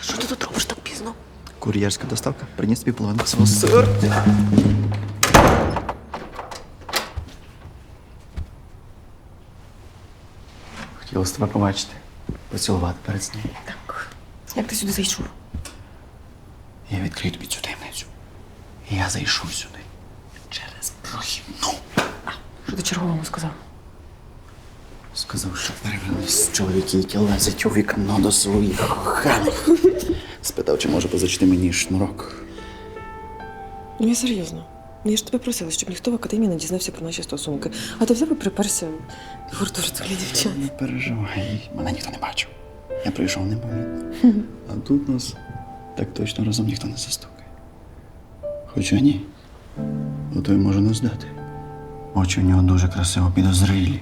Що ти тут робиш так пізно? Кур'єрська доставка. Приніс тобі половинку свого серця. Хотілося тебе побачити. Поцілувати перед сном. Так. Як ти сюди зайшов? Я відкрию тобі цю таємницю. Я зайшов сюди через прохідну. Що ти черговому сказав? Сказав, що перевернулись чоловіки, які лазять у вікно до своїх коханих. Спитав, чи може позичити мені шнурок. Ну я серйозно. Ну, я ж тебе просила, щоб ніхто в академії не дізнався про наші стосунки. А ти взяв і приперся в гуртожиток для дівчат. Не переживай, мене ніхто не бачив. Я прийшов непомітно. А тут нас так точно разом ніхто не застукає. Хоча ні. Ото й можу не здати. Очі у нього дуже красиво підозрілі.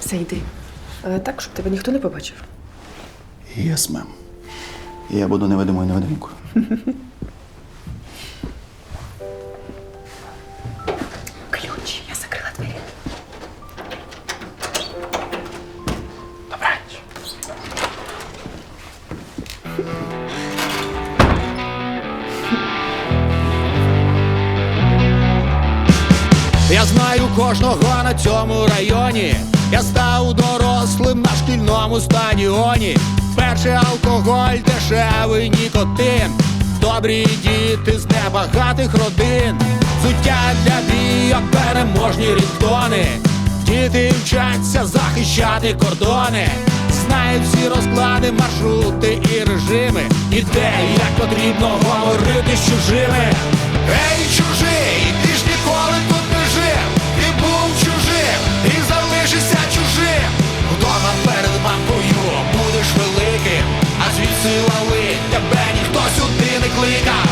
Все, йди. Але так, щоб тебе ніхто не побачив. Єс, мем. Я буду невидимою невидимкою. кожного на цьому районі. Я став дорослим на шкільному стадіоні. Перший алкоголь, дешевий нікотин. Добрі діти з небагатих родин. Суття для бійок, переможні рідтони. Діти вчаться захищати кордони. Знають всі розклади, маршрути і режими. І як потрібно говорити з чужими. Ей, чужий, лали тебе ніхто сюди не кликав.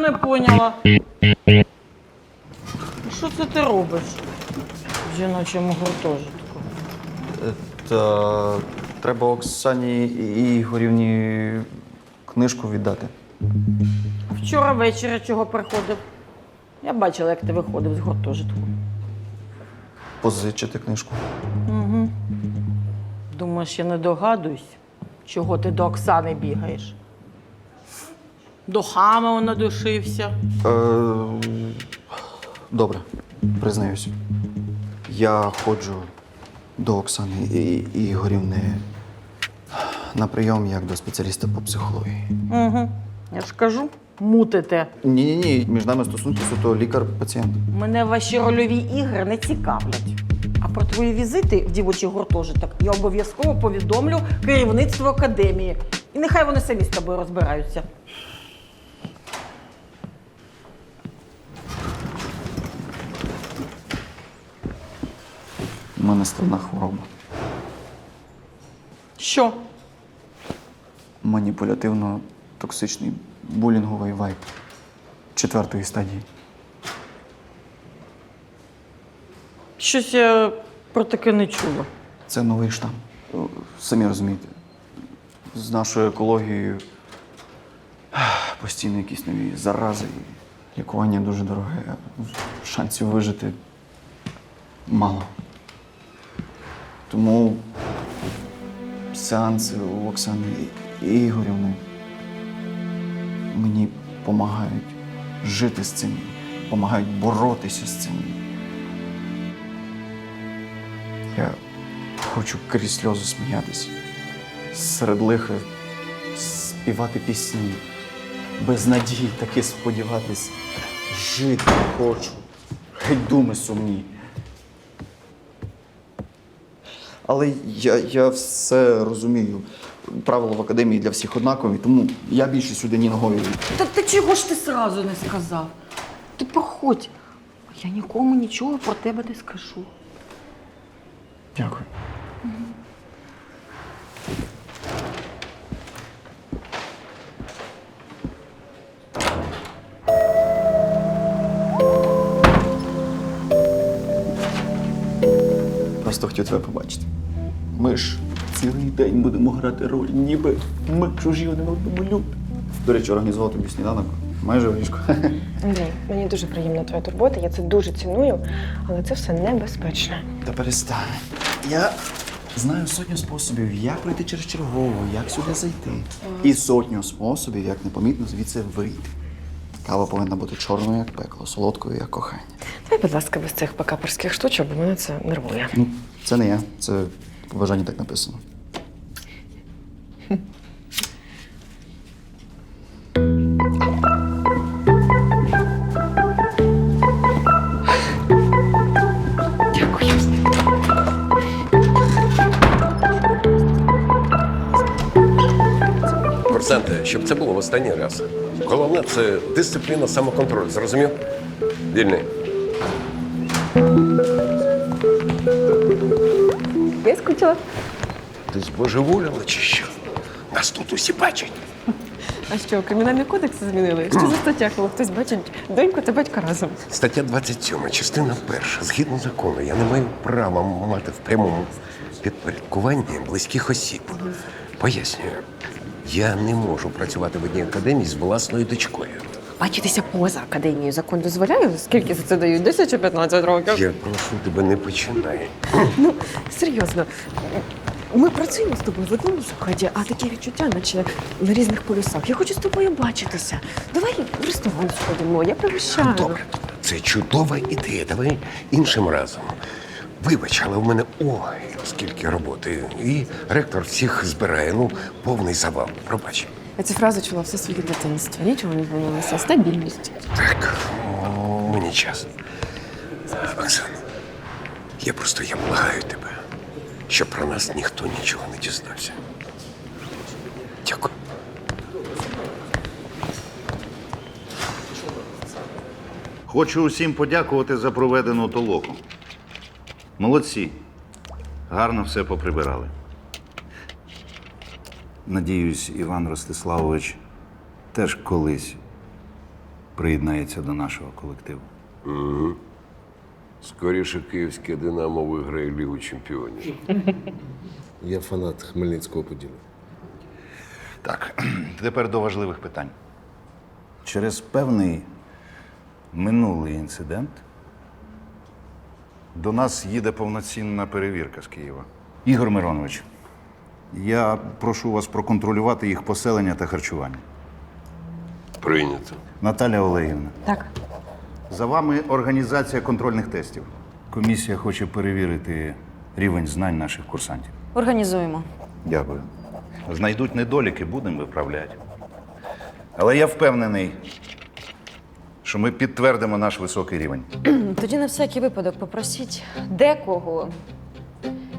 Не поняла. Що це ти робиш в жіночому гуртожитку? Та треба Оксані і Ігорівні книжку віддати. Вчора ввечері чого приходив? Я бачила, як ти виходив з гуртожитку. Позичити книжку. Думаєш, я не догадуюсь, чого ти до Оксани бігаєш? До хама надушився. Е, добре, признаюсь. Я ходжу до Оксани і і Ігорівни на прийом як до спеціаліста по психології. Угу. Я ж кажу, мутите. Ні, ні, ні, між нами стосунки суто лікар-пацієнт. Мене ваші рольові ігри не цікавлять. А про твої візити в дівочий гуртожиток я обов'язково повідомлю керівництво академії. І нехай вони самі з тобою розбираються. У мене складна хвороба. Що? Маніпулятивно-токсичний булінговий вайб четвертої стадії. Щось я про таке не чула. Це новий штам. Самі розумієте. З нашою екологією постійно якісь нові зарази. Лікування дуже дороге. Шансів вижити мало. Тому сеанси у Оксани Ігорівни мені допомагають жити з цим, допомагають боротися з цим. Я хочу крізь сльози сміятися, серед лиха співати пісні, без надії таки сподіватись, жити хочу, геть думи сумні. Але я, я все розумію правила в академії для всіх однакові, тому я більше сюди ні ногою. Та ти чого ж ти сразу не сказав? Ти походь. Я нікому нічого про тебе не скажу. Дякую. Просто хотів тебе побачити. Ми ж цілий день будемо грати роль, ніби ми чужі один одному люди. До речі, організував тобі сніданок майже в ліжку. Андрій, мені дуже приємна твоя турбота, я це дуже ціную, але це все небезпечно. Та перестань. Я знаю сотню способів, як пройти через чергову, як сюди зайти. І сотню способів, як непомітно звідси вийти. Кава повинна бути чорною, як пекло, солодкою, як кохання. Давай, будь ласка, без цих покаперських штучок, бо мене це нервує. Ну, це не я, це в побажанні так написано. Курсанти, щоб це було в останній раз. Головне це дисципліна, самоконтроль. Зрозумів? Вільний. Я скучила. Ти збожеволіла чи що? Нас тут усі бачать. А що, кримінальний кодекс змінили? Що за стаття, коли хтось бачить доньку та батька разом? Стаття 27, частина перша. Згідно закону, я не маю права мати в прямому підпорядкуванні близьких осіб. Пояснюю, я не можу працювати в одній академії з власною дочкою. Бачитися поза академією закон дозволяє? Скільки за це дають? 10 чи 15 років? Я прошу тебе, не починай. Ну, серйозно. Ми працюємо з тобою в одному закладі, а таке відчуття, наче на різних полюсах. Я хочу з тобою бачитися. Давай в ресторан сходимо, я пригощаю. Добре, це чудова ідея. Давай іншим разом. Вибач, але в мене ой, скільки роботи. І ректор всіх збирає. Ну, повний завал. Пробач. Я цю фразу чула все своє дитинство. Нічого не змінилося. Стабільність. Так, о, мені час. Оксана, я просто я благаю тебе, щоб про нас ніхто нічого не дізнався. Дякую. Хочу усім подякувати за проведену толоку. Молодці. Гарно все поприбирали. Надіюсь, Іван Ростиславович теж колись приєднається до нашого колективу. Скоріше київське Динамо виграє Лігу чемпіонів. Я фанат Хмельницького поділу. Так, тепер до важливих питань. Через певний минулий інцидент до нас їде повноцінна перевірка з Києва. Ігор Миронович, я прошу вас проконтролювати їх поселення та харчування. Прийнято. Наталя Олегівна, Так. за вами організація контрольних тестів. Комісія хоче перевірити рівень знань наших курсантів. Організуємо. Дякую. Знайдуть недоліки, будемо виправляти. Але я впевнений, що ми підтвердимо наш високий рівень. Тоді на всякий випадок попросіть декого,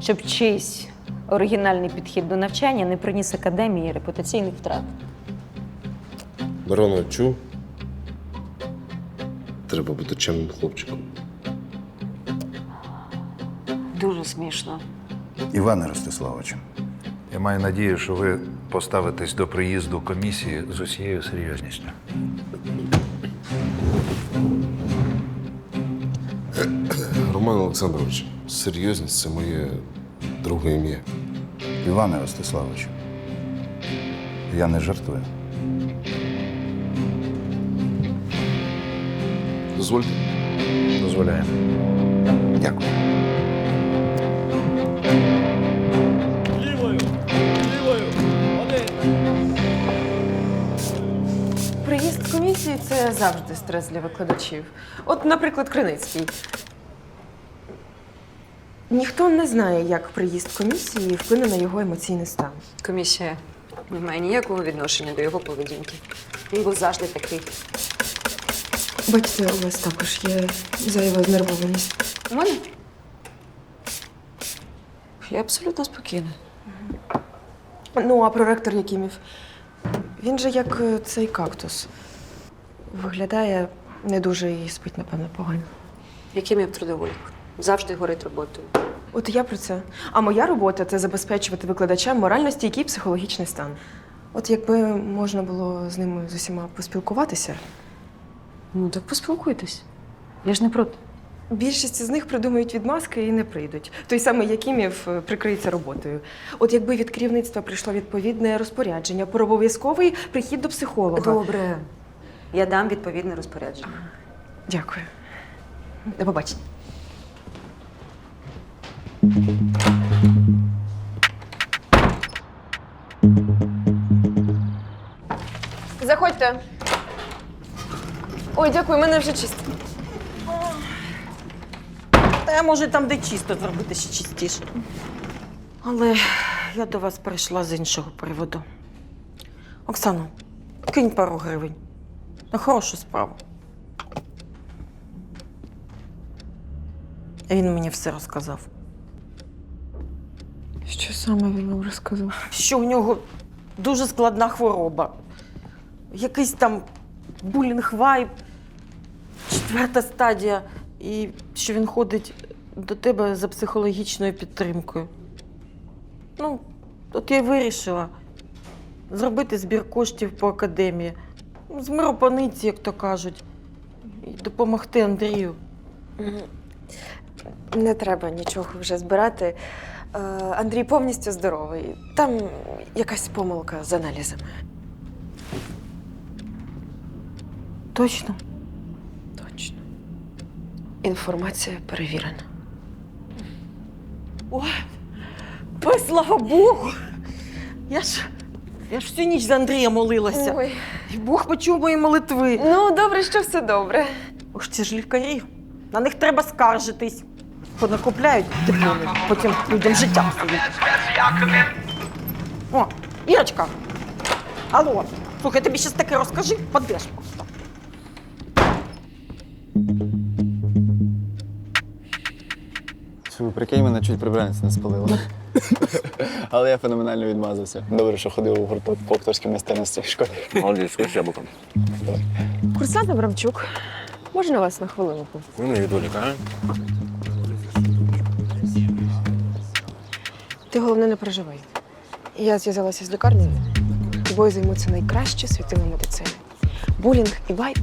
щоб чийсь оригінальний підхід до навчання не приніс академії репутаційних втрат. Мирона, чув? Треба бути чемним хлопчиком. Дуже смішно. Іване Ростиславовичу, я маю надію, що ви поставитесь до приїзду комісії з усією серйозністю. Роман Олександрович, серйозність це моє друге ім'я. Іване Ростиславовичу, я не жартую. Дозвольте. Дозволяю. Дякую. Приїзд комісії це завжди стрес для викладачів. От, наприклад, Криницький. Ніхто не знає, як приїзд комісії вплине на його емоційний стан. Комісія не має ніякого відношення до його поведінки. Він був завжди такий. Бачите, у вас також є зайва знервованість. У мене? Я абсолютно спокійна. Ну, а проректор Якимів, він же як е, цей кактус. Виглядає не дуже і спить, напевно, погано. Яким я в трудовик. Завжди горить роботою. От я про це. А моя робота це забезпечувати викладачам морально стійкий психологічний стан. От якби можна було з ними з усіма поспілкуватися. Ну так поспілкуйтесь. Я ж не проти. Більшість з них придумають відмазки і не прийдуть. Той самий Якимів е, прикриється роботою. От якби від керівництва прийшло відповідне розпорядження про обов'язковий прихід до психолога. Добре. Я дам відповідне розпорядження. Дякую. До побачення. Заходьте. Ой, дякую, мене вже чисто. Та я можу там, де чисто, зробити ще чистіше. Але я до вас прийшла з іншого приводу. Оксано, кинь пару гривень. На хорошу справу. Він мені все розказав. Що саме він вам розказав? Що в нього дуже складна хвороба. Якийсь там булінг вайб, четверта стадія, і що він ходить до тебе за психологічною підтримкою. Ну, от я й вирішила зробити збір коштів по академії. Ну, З миропаниці, як то кажуть, і допомогти Андрію. Не треба нічого вже збирати. Е, Андрій повністю здоровий. Там якась помилка з аналізами. Точно? Точно. Інформація перевірена. Ой, ой, слава Богу! Я ж, я ж всю ніч за Андрія молилася. Ой, І Бог почув мої молитви. ну добре, що все добре. Ось ці ж лікарі. На них треба скаржитись. Понакупляють дипломи, потім людям життя. О, Ірочка. Алло, слухай, тобі щось таке розкажи, подеш просто. Фу, прикинь, мене чуть прибранець не спалило. Але я феноменально відмазався. Добре, що ходив у гурток по акторській майстерності в школі. Молодець, з яблуком. Курсант Абрамчук. Можна вас на хвилинку? Ви не відволіка, Ти головне не переживай. Я зв'язалася з лікарнею. Тобою займуться найкращі світові медицини. Булінг і вайп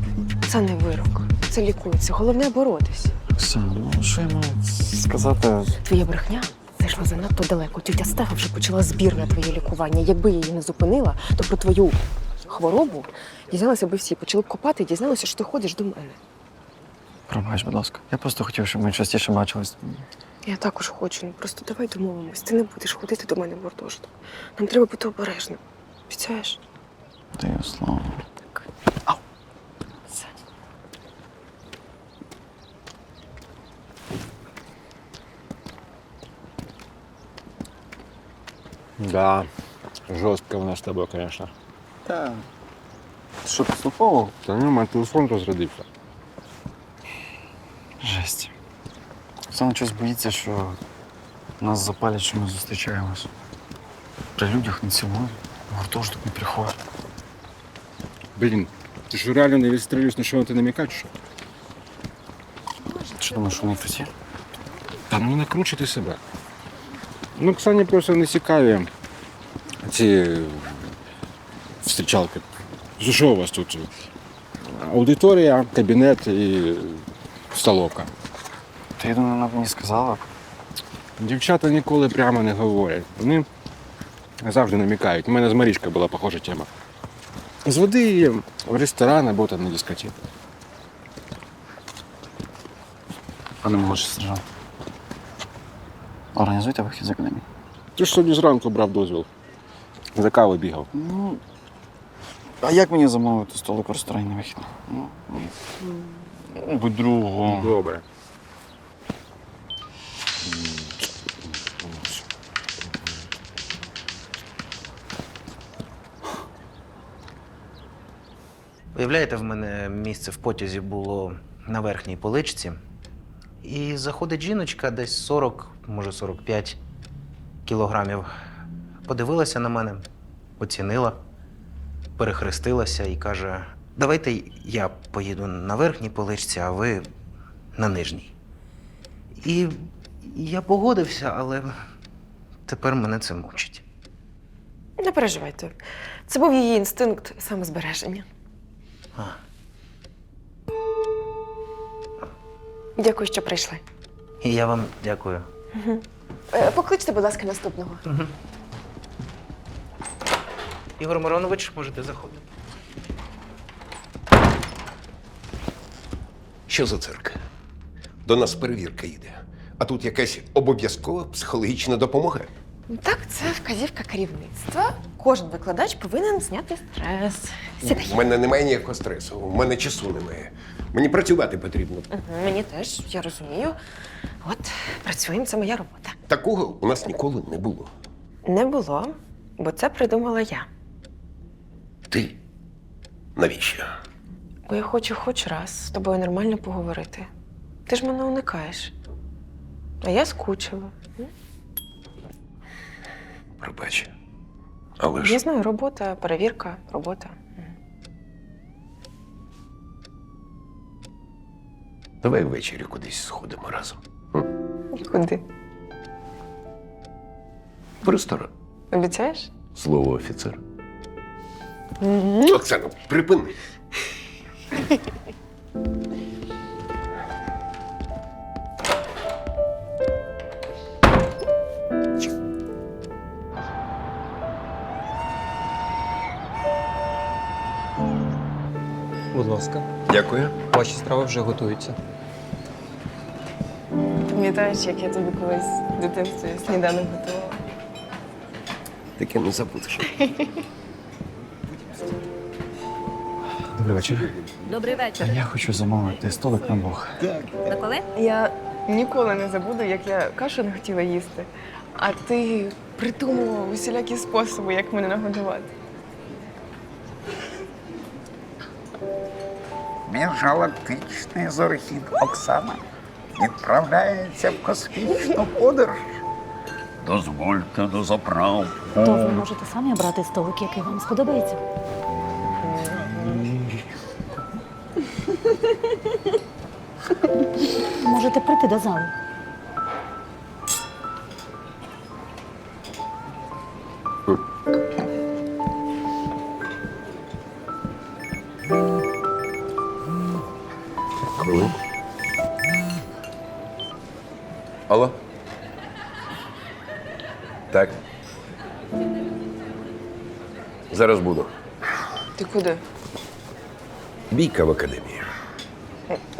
це не вирок. Це лікується. Головне боротись. Оксана, ну що я маю сказати? Твоя брехня зайшла занадто далеко. Тетя Стефа вже почала збір на твоє лікування. Якби я її не зупинила, то про твою хворобу дізналися би всі. Почали б копати і дізналися, що ти ходиш до мене. Пробач, будь ласка. Я просто хотів, щоб ми частіше бачились. Я також хочу. Ну просто давай домовимось. Ти не будеш ходити до мене в гуртожиток. Нам треба бути обережним. Обіцяєш? Даю слово. Все. Да, жорстко в нас з тобою, звісно. Та. Ти що, підслуховував? Та ну, мене телефон розрядився. Оксана щось боїться, що нас запалять, що ми зустрічаємось. При людях не цілують, в гуртожиток не приходять. Блін, ти що реально не відстрілюєш, на що ти намікаєш? Що? Що думаєш, вони круті? Та ну не круче ти себе. Ну, Оксані просто не цікаві ці встрічалки. За що у вас тут? Аудиторія, кабінет і столовка. Ти я думаю, вона б мені сказала. Дівчата ніколи прямо не говорять. Вони завжди намікають. У мене з Марічкою була похожа тема. Зведи її в ресторан або там на дискотеку. Пане молодший сержант. Організуйте вихід з академії. Ти ж сьогодні зранку брав дозвіл. За каву бігав. Ну. А як мені замовити столик у ресторані на вихід? Ну, ну, будь другом. Добре. Уявляєте, в мене місце в потязі було на верхній поличці. І заходить жіночка десь 40, може 45 кілограмів. Подивилася на мене, оцінила, перехрестилася і каже: Давайте я поїду на верхній поличці, а ви на нижній. І я погодився, але тепер мене це мучить. Не переживайте. Це був її інстинкт самозбереження. Дякую, що прийшли. І я вам дякую. Е, Покличте, будь ласка, наступного. Ігор Миронович, можете заходити. Що за цирк? До нас перевірка йде. А тут якась обов'язкова психологічна допомога. Так, це вказівка керівництва. Кожен викладач повинен зняти стрес. Сідай. У мене немає ніякого стресу, у мене часу немає. Мені працювати потрібно. Мгм, Мені теж, я розумію. От, працюємо, це моя робота. Такого у нас ніколи не було. Не було, бо це придумала я. Ти? Навіщо? Бо я хочу хоч раз з тобою нормально поговорити. Ти ж мене уникаєш. А я скучила. Пробач. Але Я знаю, робота, перевірка, робота. давай ввечері кудись сходимо разом. Куди? В ресторан. Обіцяєш? Слово офіцер. Оксано, припини. Будь ласка, Дякую. ваші страви вже готуються. Пам'ятаєш, як я тобі колись в дитинстві сніданок готувала? Таке не забудеш. Добрий вечір. Добрий вечір. Я хочу замовити столик на двох. На коли? Я ніколи не забуду, як я кашу не хотіла їсти, а ти придумував усілякі способи, як мене нагодувати. Міжгалактичний зорхід Оксана відправляється в космічну подорож. Дозвольте до заправку. То ви можете самі обрати столик, який вам сподобається. Можете прийти до залу. Бійка в академії.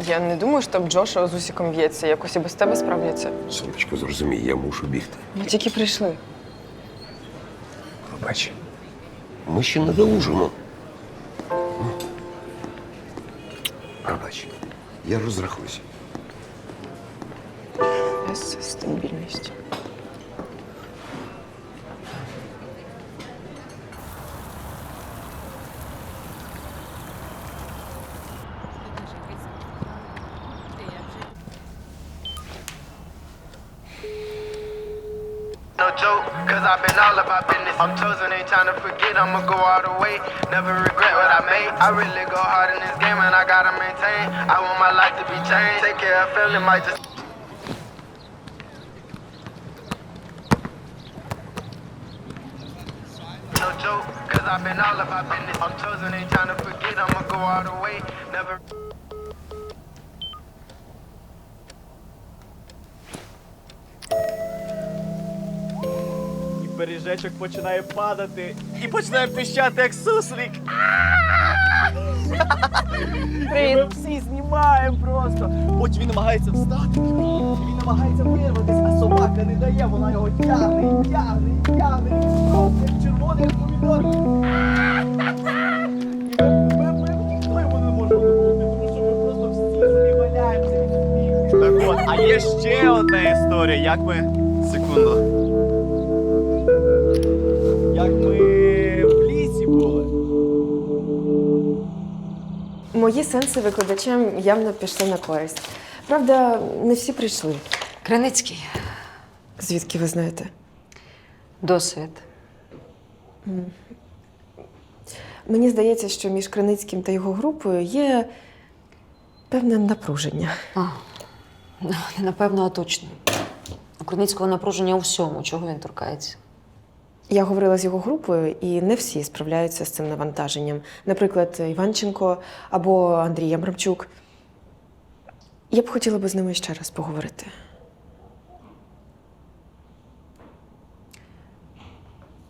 Я не думаю, що там Джоша з усіком б'ється, якось і без тебе справляться. Сонечко, зрозумій, я мушу бігти. Ми тільки прийшли. Пробач. Ми ще не доужимо. Пробач. Я розрахуюся. З I'm chosen, ain't trying to forget, I'ma go all the way. Never regret what I made. I really go hard in this game and I gotta maintain. I want my life to be changed. Take care of family, might just. No joke, cause I've been all about business. I'm chosen, ain't trying to forget, I'ma go all the way. Never. І починає падати і починає пищати як суслик. Привіт. Ми всі знімаємо просто. Потім він намагається встати, він намагається вирватися, а собака не дає, вона його тягне, і тягне, і тягне, і як червоний помідор. Ніхто йому не може допомогти, тому що ми просто всі собі від сміху. Так от, а є ще одна історія, як ми. Секунду. Мої сенси викладачам явно пішли на користь. Правда, не всі прийшли. Криницький. Звідки ви знаєте? Досвід. Мені здається, що між Криницьким та його групою є певне напруження. А, ну, не напевно, а точно. У Криницького напруження у всьому, чого він торкається. Я говорила з його групою, і не всі справляються з цим навантаженням. Наприклад, Іванченко або Андрій Ямрамчук. Я б хотіла би з ними ще раз поговорити.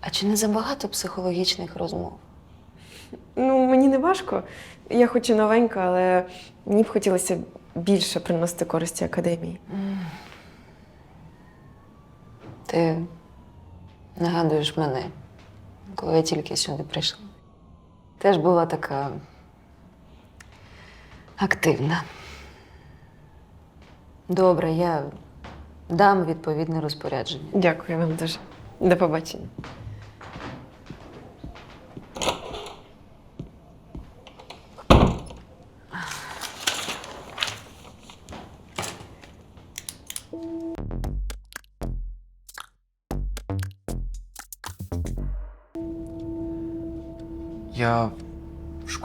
А чи не забагато психологічних розмов? Ну, мені не важко. Я хоч і новенька, але мені б хотілося більше приносити користі академії. Ти нагадуєш мене, коли я тільки сюди прийшла. Теж була така активна. Добре, я дам відповідне розпорядження. Дякую вам дуже. До побачення.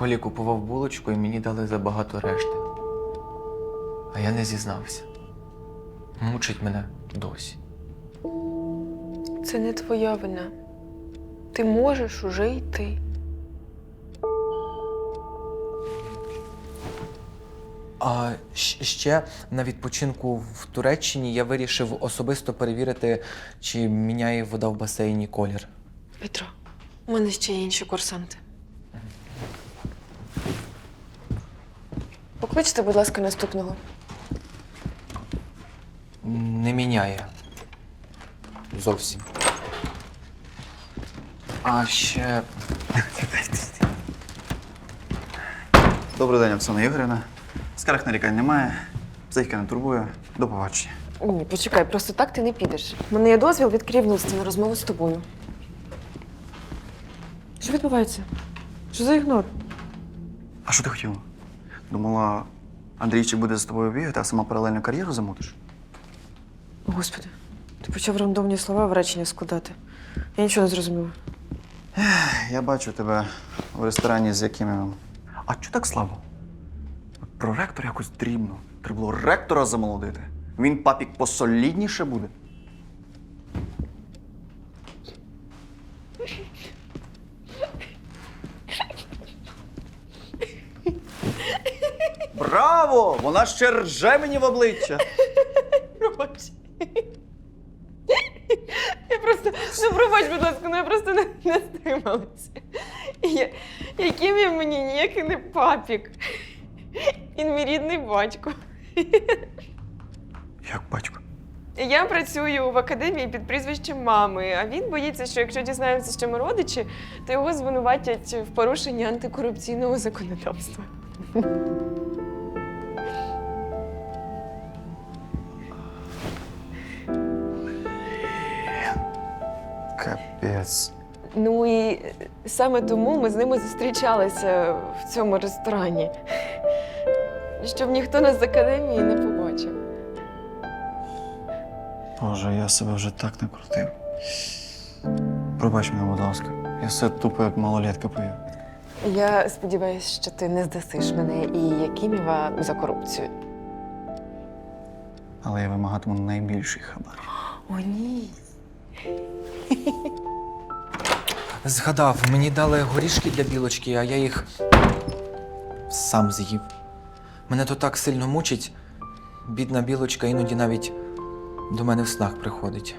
Школі купував булочку і мені дали забагато решти. А я не зізнався. Мучить мене досі. Це не твоя вина. Ти можеш уже йти. А ще на відпочинку в Туреччині я вирішив особисто перевірити, чи міняє вода в басейні колір. Петро, у мене ще є інші курсанти. Покличте, будь ласка, наступного. Не міняє. Зовсім. А ще. Добрий день, Оксана Ігорівна. Скарг нарікань немає. Психіка не турбує. До побачення. Ні, почекай, просто так ти не підеш. У мене є дозвіл від керівництва на розмову з тобою. Що відбувається? Що за ігнор? А що ти хотіла? Думала, Андрійчик буде за тобою бігати, а сама паралельно кар'єру замутиш? Господи, ти почав рандомні слова в речення складати. Я нічого не зрозуміла. Я бачу тебе в ресторані з яким. А чого так слабо? Про ректора якось дрібно. Треба було ректора замолодити. Він папік посолідніше буде. Браво! Вона ще рже мені в обличчя. Пробач. Я просто, ну пробач, будь ласка, ну я просто не, не стрималася. Я, яким він мені ніякий не папік. Він мій рідний батько. Як батько? Я працюю в академії під прізвищем мами, а він боїться, що якщо дізнається, що ми родичі, то його звинуватять в порушенні антикорупційного законодавства. Капець. Ну і саме тому ми з ними зустрічалися в цьому ресторані. Щоб ніхто нас з академії не побачив. Боже, я себе вже так накрутив. Пробач мене, будь ласка. Я все тупо як малолетка пою. Я сподіваюся, що ти не здасиш мене і Якимєва за корупцію. Але я вимагатиму найбільший хабар. О, ні. Згадав, мені дали горішки для білочки, а я їх сам з'їв. Мене то так сильно мучить. Бідна білочка іноді навіть до мене в снах приходить.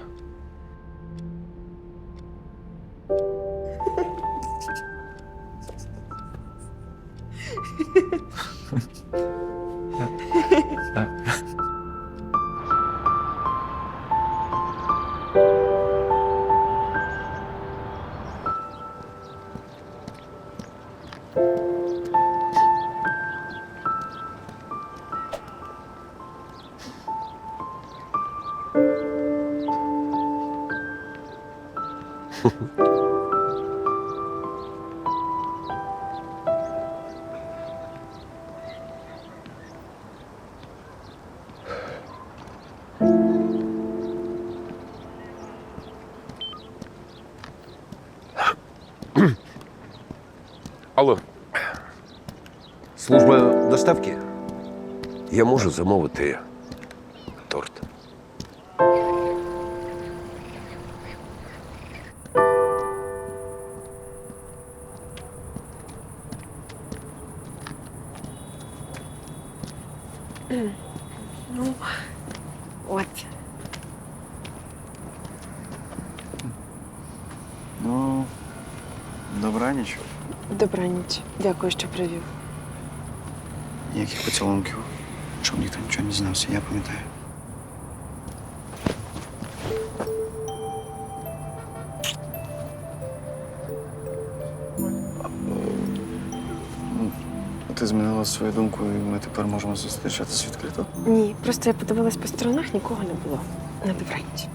Доставки? Я можу замовити торт. Ну, от. Ну, добраніч. Добраніч. Дякую, що привів. Ніяких поцілунків. Щоб ніхто нічого не знався, я пам'ятаю. Ти змінила свою думку, і ми тепер можемо зустрічатися відкрито. Ні, просто я подивилась по сторонах, нікого не було. На добраніч.